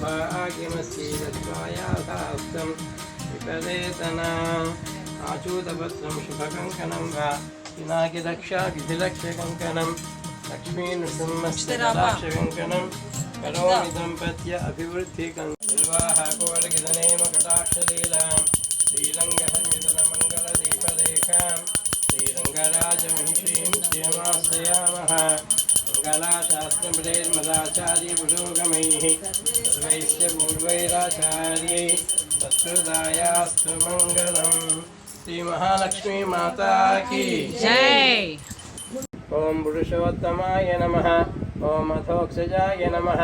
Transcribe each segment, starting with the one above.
भाग्यमस्ति दत्त्वायाथास्तं विपदेतना आचूतपत्रं शुभकङ्कणं वा पिनाकिरक्षा विधिलक्ष्यकङ्कणं लक्ष्मीनृसिंहस्यकटाक्षकङ्कणं करोमि दम्पत्य अभिवृद्धिकङ्कवाहकोलगिदनेमकटाक्षलीलां श्रीरङ्गसंयुतनमङ्गलदीपरेखां श्रीरङ्गराजमहिषीं श्रियमाश्रयामः कलाशास्त्रमदाचार्यपुरोगमैः सर्वैश्च पूर्वैराचार्यै तत्सदायास्तु मङ्गलम् श्रीमहालक्ष्मीमाता की जय। ॐ पुरुषोत्तमाय नमः ॐ अथोक्षजाय नमः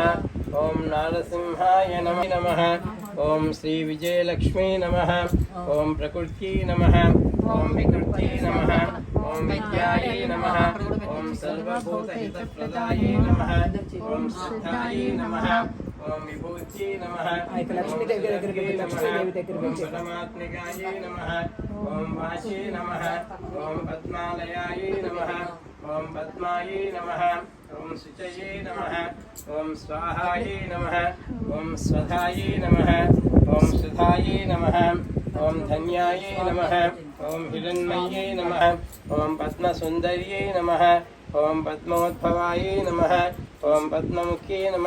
ॐ नारसिंहाय नमः नमः। ॐ श्रीविजयलक्ष्मी नमः ॐ प्रकृत्यै नमः ॐ विकृत्यै नमः ॐ विद्यायै नमः। సర్వభూతహితప్రదాయే నమ ఓం శ్రద్ధాయే నమ ఓం విభూతి నమ లక్ష్మీదేవి దగ్గరికి వెళ్ళి, లక్ష్మీదేవి దగ్గరికి ఓం వెళ్ళి. పరమాత్మికాయే నమ ఓం వాచే నమ ఓం పద్మాలయాయే నమ ఓం పద్మాయే నమ ఓం శుచయే నమ ఓం స్వాహాయే నమ ఓం స్వధాయే నమ ఓం సుధాయే నమ ఓం ధన్యాయే నమ ఓం పద్మోద్భవాయే నమ ఓం పద్మముఖ్యే నమ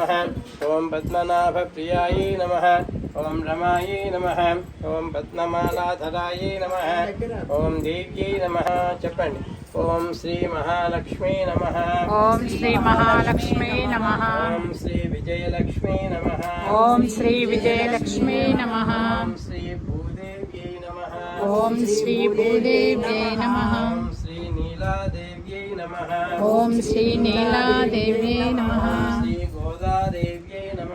ఓం పద్మనాభప్రియాయే నమ ఓం రమాయే నమ ఓం పద్మమాలాధరాయే నమ ఓం దేవ్యై నమ చెప్పండి ఓం శ్రీ మహాలక్ష్మీ నమ ఓం శ్రీ మహాలక్ష్మీ నమ ఓం శ్రీ విజయలక్ష్మీ నమ ఓం శ్రీ విజయలక్ష్మీ నమ ఓం శ్రీ భూదేవ్యై నమ ఓం శ్రీ భూదేవ్యై నమ శ్రీ నీలాదేవ్యై నమ ఓం శ్రీ నీలాదేవ్యై నమ శ్రీ గోదాదేవ్యై నమ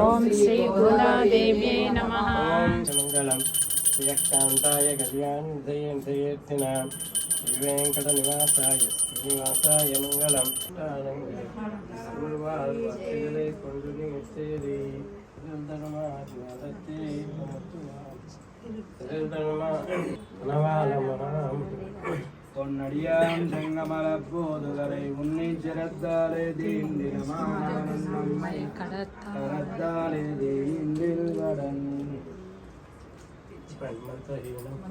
ఓం శ్రీ గోదాదేవ్యై నమ ఓం మంగళం శ్రీయకాంతాయ కళ్యాణేర్థినాం அடியான் செங்கமலப்போதுகரை உன்னை சிறத்தாலே தீந்திரமானே கடத்தாலே தீந்தில் வடன்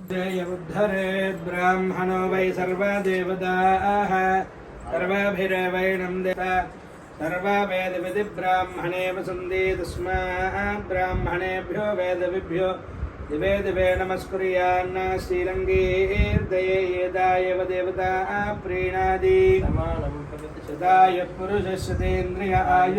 जयबुद्धरे ब्राह्मणो वै सर्वदेवताः सर्वाभिरवैणं देवता सर्ववेदविधिब्राह्मणे वसन्ति तस्मात् ब्राह्मणेभ्यो वेदविभ्यो दिवे दिवे नमस्कुर्यान्न श्रीरङ्गेर्दये यदायव देवता प्रीणादि सदा यः पुरुषस्यतेन्द्रिय आयु